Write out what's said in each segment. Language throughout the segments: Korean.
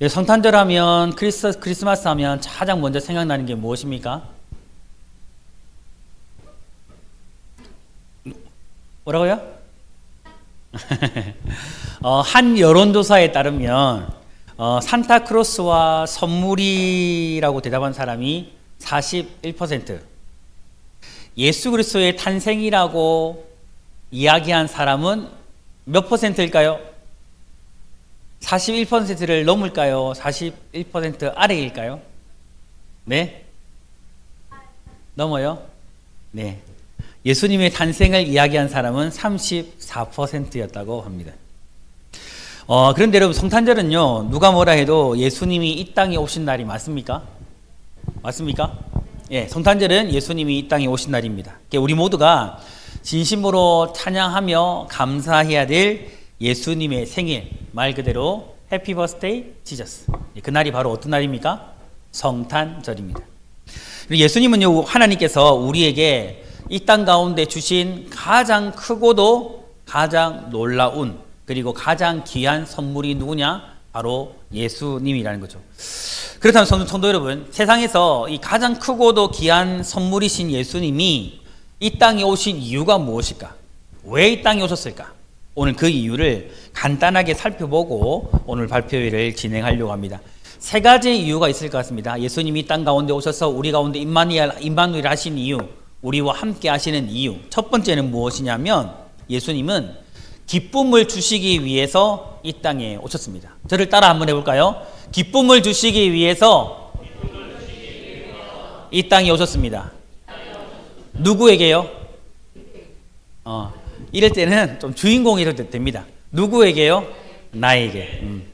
예, 성탄절 하면 크리스, 크리스마스 하면 가장 먼저 생각나는 게 무엇입니까? 뭐라고요? 어, 한 여론조사에 따르면 어, 산타크로스와 선물이라고 대답한 사람이 41%, 예수 그리스도의 탄생이라고 이야기한 사람은 몇 퍼센트일까요? 41%를 넘을까요? 41% 아래일까요? 네? 넘어요? 네. 예수님의 탄생을 이야기한 사람은 34%였다고 합니다. 어, 그런데 여러분, 성탄절은요, 누가 뭐라 해도 예수님이 이 땅에 오신 날이 맞습니까? 맞습니까? 예, 성탄절은 예수님이 이 땅에 오신 날입니다. 우리 모두가 진심으로 찬양하며 감사해야 될 예수님의 생일, 말 그대로 해피 버스데이 지저스. 그날이 바로 어떤 날입니까? 성탄절입니다. 예수님은요, 하나님께서 우리에게 이 땅 가운데 주신 가장 크고도 가장 놀라운 그리고 가장 귀한 선물이 누구냐? 바로 예수님이라는 거죠. 그렇다면 성도 여러분, 세상에서 이 가장 크고도 귀한 선물이신 예수님이 이 땅에 오신 이유가 무엇일까? 왜 이 땅에 오셨을까? 오늘 그 이유를 간단하게 살펴보고 오늘 발표회를 진행하려고 합니다. 세 가지 이유가 있을 것 같습니다. 예수님이 땅 가운데 오셔서 우리 가운데 임마누엘, 임마누엘 하신 이유, 우리와 함께 하시는 이유. 첫 번째는 무엇이냐면 예수님은 기쁨을 주시기 위해서 이 땅에 오셨습니다. 저를 따라 한번 해볼까요? 기쁨을 주시기 위해서 이 땅에 오셨습니다. 누구에게요? 어, 이럴 때는 좀 주인공이라도 됩니다. 누구에게요? 나에게. 음.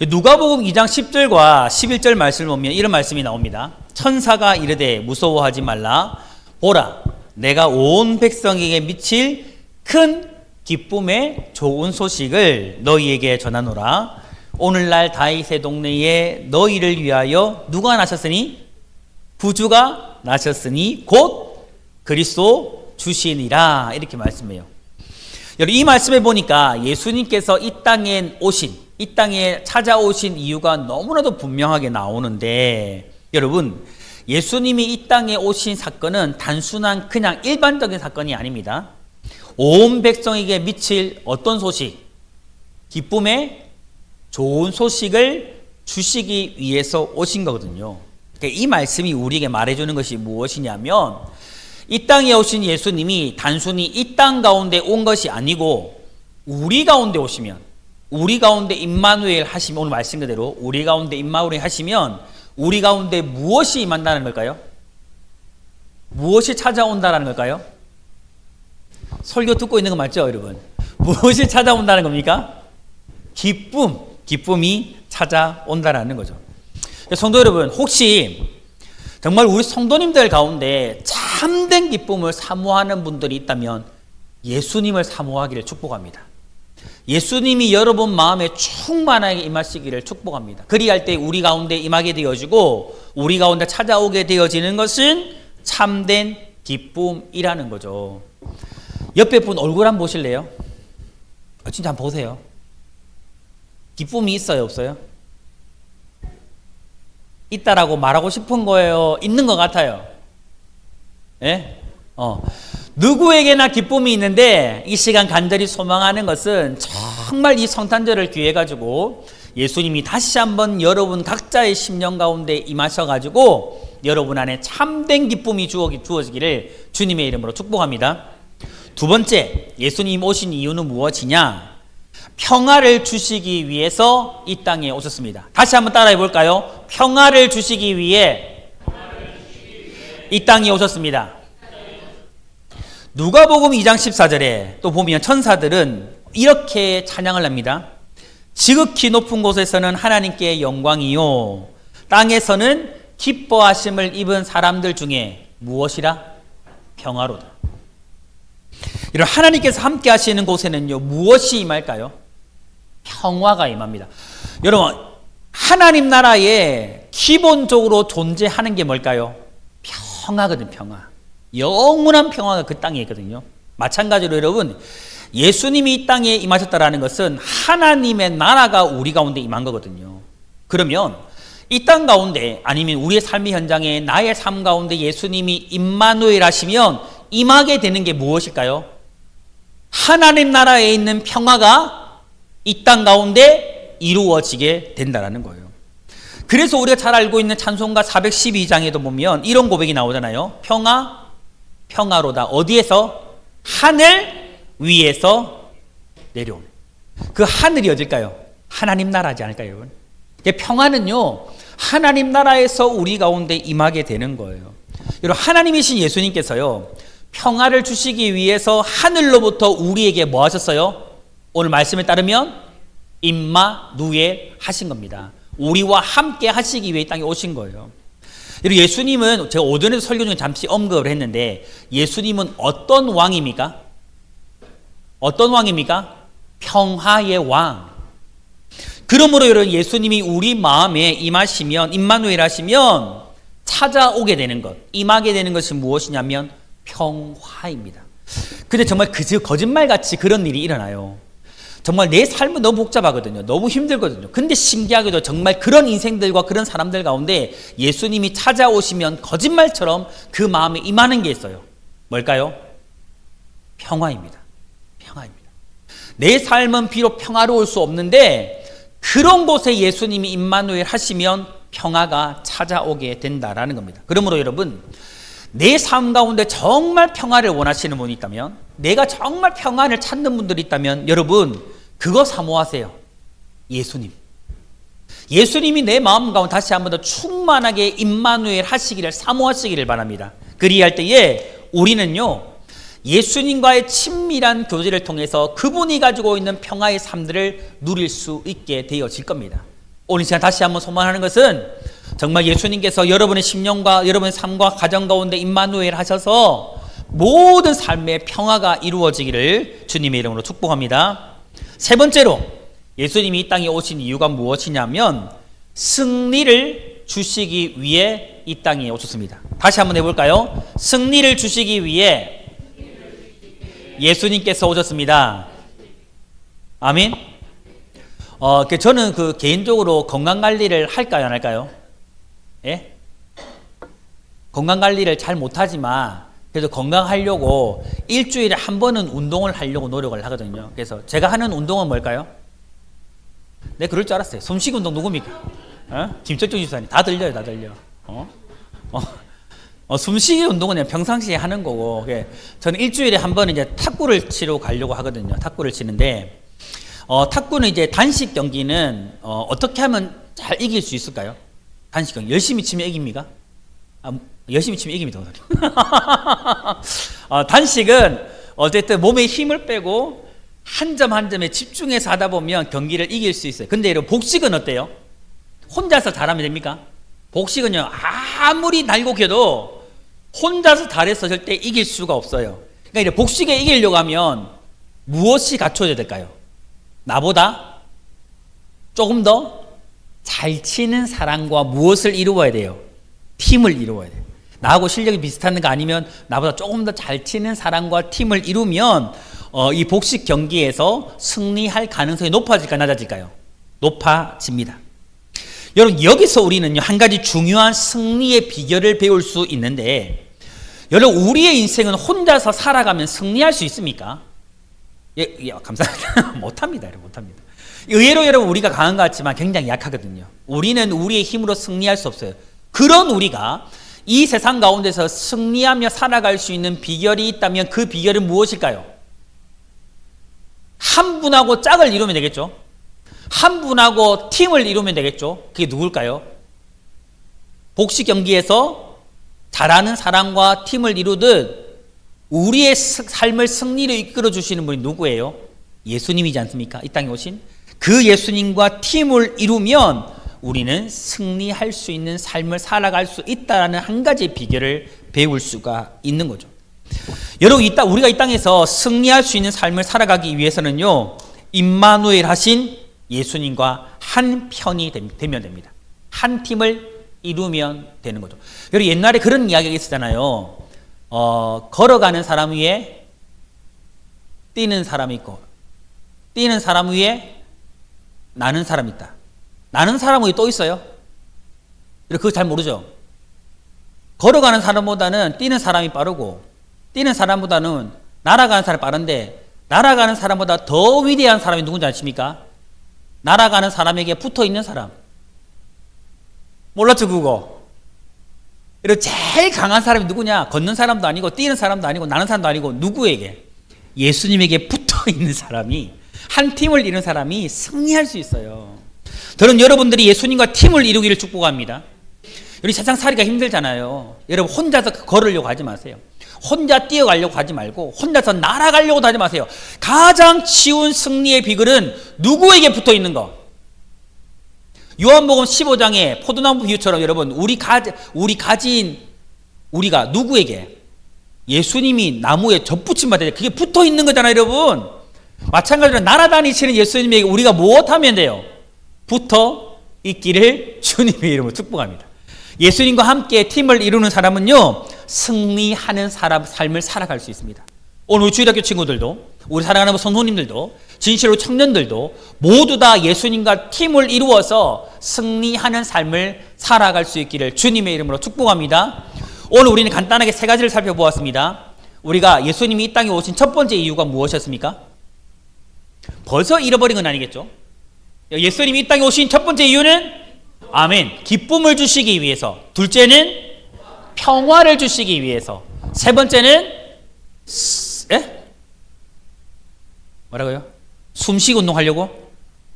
누가복음 2장 10절과 11절 말씀을 보면 이런 말씀이 나옵니다. 천사가 이르되 무서워하지 말라. 보라, 내가 온 백성에게 미칠 큰 기쁨의 좋은 소식을 너희에게 전하노라. 오늘날 다윗의 동네에 너희를 위하여 누가 나셨으니 구주가 나셨으니 곧 그리스도 주시니라 이렇게 말씀해요. 여러분 이 말씀에 보니까 예수님께서 이 땅에 오신 이 땅에 찾아오신 이유가 너무나도 분명하게 나오는데 여러분 예수님이 이 땅에 오신 사건은 단순한 그냥 일반적인 사건이 아닙니다. 온 백성에게 미칠 어떤 소식? 기쁨의 좋은 소식을 주시기 위해서 오신 거거든요. 그러니까 이 말씀이 우리에게 말해주는 것이 무엇이냐면 이 땅에 오신 예수님이 단순히 이 땅 가운데 온 것이 아니고 우리 가운데 오시면 우리 가운데 임마누엘 하시면 오늘 말씀 그대로 우리 가운데 임마누엘 하시면 우리 가운데 무엇이 임한다는 걸까요? 무엇이 찾아온다는 걸까요? 설교 듣고 있는 거 맞죠, 여러분? 무엇이 찾아온다는 겁니까? 기쁨, 기쁨이 찾아온다라는 거죠. 성도 여러분, 혹시 정말 우리 성도님들 가운데 참된 기쁨을 사모하는 분들이 있다면 예수님을 사모하기를 축복합니다. 예수님이 여러분 마음에 충만하게 임하시기를 축복합니다. 그리할 때 우리 가운데 임하게 되어지고 우리 가운데 찾아오게 되어지는 것은 참된 기쁨이라는 거죠. 옆에 분 얼굴 한번 보실래요? 아, 진짜 한번 보세요. 기쁨이 있어요, 없어요? 있다라고 말하고 싶은 거예요. 있는 것 같아요. 예? 어. 누구에게나 기쁨이 있는데 이 시간 간절히 소망하는 것은 정말 이 성탄절을 기해 가지고 예수님이 다시 한번 여러분 각자의 심령 가운데 임하셔 가지고 여러분 안에 참된 기쁨이 주어지기를 주님의 이름으로 축복합니다. 두 번째, 예수님 오신 이유는 무엇이냐? 평화를 주시기 위해서 이 땅에 오셨습니다. 다시 한번 따라해 볼까요? 평화를 주시기 위해 이 땅에 오셨습니다. 누가복음 2장 14절에 또 보면 천사들은 이렇게 찬양을 합니다. 지극히 높은 곳에서는 하나님께 영광이요 땅에서는 기뻐하심을 입은 사람들 중에 무엇이라 평화로다. 이런 하나님께서 함께 하시는 곳에는요 무엇이 임할까요? 평화가 임합니다. 여러분 하나님 나라에 기본적으로 존재하는 게 뭘까요? 평화거든 평화. 영원한 평화가 그 땅에 있거든요. 마찬가지로 여러분 예수님이 이 땅에 임하셨다라는 것은 하나님의 나라가 우리 가운데 임한 거거든요. 그러면 이 땅 가운데 아니면 우리의 삶의 현장에 나의 삶 가운데 예수님이 임마누엘 하시면 임하게 되는 게 무엇일까요? 하나님 나라에 있는 평화가 이 땅 가운데 이루어지게 된다라는 거예요. 그래서 우리가 잘 알고 있는 찬송가 412장에도 보면 이런 고백이 나오잖아요. 평화, 평화로다. 어디에서? 하늘 위에서 내려온. 그 하늘이 어딜까요? 하나님 나라지 않을까요, 여러분? 평화는요, 하나님 나라에서 우리 가운데 임하게 되는 거예요. 여러분, 하나님이신 예수님께서요, 평화를 주시기 위해서 하늘로부터 우리에게 뭐 하셨어요? 오늘 말씀에 따르면 임마 누에 하신 겁니다. 우리와 함께 하시기 위해 땅에 오신 거예요. 그리고 예수님은 제가 오전에 설교 중에 잠시 언급을 했는데 예수님은 어떤 왕입니까? 어떤 왕입니까? 평화의 왕. 그러므로 여러분 예수님이 우리 마음에 임하시면 임마누엘 하시면 찾아오게 되는 것, 임하게 되는 것이 무엇이냐면 평화입니다. 근데 정말 그 거짓말 같이 그런 일이 일어나요. 정말 내 삶은 너무 복잡하거든요. 너무 힘들거든요. 근데 신기하게도 정말 그런 인생들과 그런 사람들 가운데 예수님이 찾아오시면 거짓말처럼 그 마음에 임하는 게 있어요. 뭘까요? 평화입니다. 평화입니다. 내 삶은 비록 평화로울 수 없는데 그런 곳에 예수님이 임마누엘 하시면 평화가 찾아오게 된다라는 겁니다. 그러므로 여러분 내 삶 가운데 정말 평화를 원하시는 분이 있다면 내가 정말 평안을 찾는 분들이 있다면 여러분 그거 사모하세요. 예수님. 예수님이 내 마음 가운데 다시 한 번 더 충만하게 임마누엘 하시기를 사모하시기를 바랍니다. 그리할 때에 우리는요 예수님과의 친밀한 교제를 통해서 그분이 가지고 있는 평화의 삶들을 누릴 수 있게 되어질 겁니다. 오늘 시간 다시 한번 소망하는 것은 정말 예수님께서 여러분의 심령과 여러분의 삶과 가정 가운데 임마누엘 하셔서 모든 삶의 평화가 이루어지기를 주님의 이름으로 축복합니다. 세 번째로 예수님이 이 땅에 오신 이유가 무엇이냐면 승리를 주시기 위해 이 땅에 오셨습니다. 다시 한번 해볼까요? 승리를 주시기 위해 예수님께서 오셨습니다. 아멘. 어, 그 저는 그 개인적으로 건강 관리를 할까요, 안 할까요? 예? 건강 관리를 잘 못하지만 그래서 건강하려고 일주일에 한 번은 운동을 하려고 노력을 하거든요. 그래서 제가 하는 운동은 뭘까요? 네, 그럴 줄 알았어요. 숨쉬기 운동 누굽니까? 어? 김철중 집사님 다 들려요, 다 들려. 어? 어? 어, 숨쉬기 운동은 그냥 평상시에 하는 거고, 저는 일주일에 한 번 이제 탁구를 치러 가려고 하거든요. 탁구를 치는데, 어, 탁구는 이제 단식 경기는 어, 떻게 하면 잘 이길 수 있을까요? 단식 경기 열심히 치면 이깁니까? 아, 열심히 치면 이깁니다. 어, 단식은 어쨌든 몸에 힘을 빼고 한 점 한 점에 집중해서 하다 보면 경기를 이길 수 있어요. 근데 이런 복식은 어때요? 혼자서 잘하면 됩니까? 복식은요, 아무리 날고겨도 혼자서 잘해서 절대 이길 수가 없어요. 그러니까 이제 복식에 이기려고 하면 무엇이 갖춰져야 될까요? 나보다 조금 더 잘 치는 사람과 무엇을 이루어야 돼요? 팀을 이루어야 돼요. 나하고 실력이 비슷한 거 아니면 나보다 조금 더 잘 치는 사람과 팀을 이루면 어, 이 복식 경기에서 승리할 가능성이 높아질까 낮아질까요? 높아집니다. 여러분 여기서 우리는 한 가지 중요한 승리의 비결을 배울 수 있는데 여러분 우리의 인생은 혼자서 살아가면 승리할 수 있습니까? 예, 예 감사합니다. 못합니다. 여러분 못합니다. 의외로 여러분 우리가 강한 것 같지만 굉장히 약하거든요. 우리는 우리의 힘으로 승리할 수 없어요. 그런 우리가 이 세상 가운데서 승리하며 살아갈 수 있는 비결이 있다면 그 비결은 무엇일까요? 한 분하고 짝을 이루면 되겠죠. 한 분하고 팀을 이루면 되겠죠. 그게 누굴까요? 복식 경기에서 잘하는 사람과 팀을 이루듯 우리의 삶을 승리로 이끌어 주시는 분이 누구예요? 예수님이지 않습니까? 이 땅에 오신 그 예수님과 팀을 이루면 우리는 승리할 수 있는 삶을 살아갈 수 있다라는 한 가지 비결을 배울 수가 있는 거죠. 여러분 이 땅 우리가 이 땅에서 승리할 수 있는 삶을 살아가기 위해서는요. 임마누엘 하신 예수님과 한 편이 되면 됩니다. 한 팀을 이루면 되는 거죠. 여러분 옛날에 그런 이야기가 있었잖아요. 어, 걸어가는 사람 위에 뛰는 사람이 있고 뛰는 사람 위에 나는 사람이 있다. 나는 사람이 또 있어요? 그거 잘 모르죠? 걸어가는 사람보다는 뛰는 사람이 빠르고, 뛰는 사람보다는 날아가는 사람이 빠른데, 날아가는 사람보다 더 위대한 사람이 누군지 아십니까? 날아가는 사람에게 붙어 있는 사람. 몰랐죠, 그거? 그리고 제일 강한 사람이 누구냐? 걷는 사람도 아니고, 뛰는 사람도 아니고, 나는 사람도 아니고, 누구에게? 예수님에게 붙어 있는 사람이, 한 팀을 이룬 사람이 승리할 수 있어요. 저는 여러분들이 예수님과 팀을 이루기를 축복합니다. 우리 세상 살이가 힘들잖아요. 여러분 혼자서 걸으려고 하지 마세요. 혼자 뛰어가려고 하지 말고 혼자서 날아가려고 하지 마세요. 가장 쉬운 승리의 비결은 누구에게 붙어 있는 거. 요한복음 15장의 포도나무 비유처럼 여러분 우리 가 우리 가진 우리가 누구에게 예수님이 나무에 접붙임 받아야 그게 붙어 있는 거잖아요, 여러분. 마찬가지로 날아다니시는 예수님에게 우리가 무엇하면 돼요? 붙어 있기를 주님의 이름으로 축복합니다. 예수님과 함께 팀을 이루는 사람은요, 승리하는 사람, 삶을 살아갈 수 있습니다. 오늘 우리 주일학교 친구들도, 우리 사랑하는 선생님들도, 진실로 청년들도 모두 다 예수님과 팀을 이루어서 승리하는 삶을 살아갈 수 있기를 주님의 이름으로 축복합니다. 오늘 우리는 간단하게 세 가지를 살펴보았습니다. 우리가 예수님이 이 땅에 오신 첫 번째 이유가 무엇이었습니까? 벌써 잃어버린 건 아니겠죠? 예수님이 이 땅에 오신 첫 번째 이유는 아멘. 기쁨을 주시기 위해서. 둘째는 평화를 주시기 위해서. 세 번째는 스- 에? 뭐라고요? 숨쉬기 운동하려고?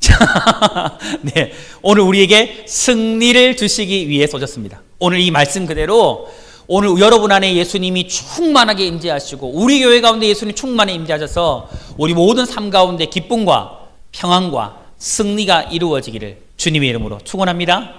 네. 오늘 우리에게 승리를 주시기 위해서 오셨습니다. 오늘 이 말씀 그대로 오늘 여러분 안에 예수님이 충만하게 임재하시고 우리 교회 가운데 예수님 충만히 임재하셔서 우리 모든 삶 가운데 기쁨과 평안과 승리가 이루어지기를 주님의 이름으로 축원합니다.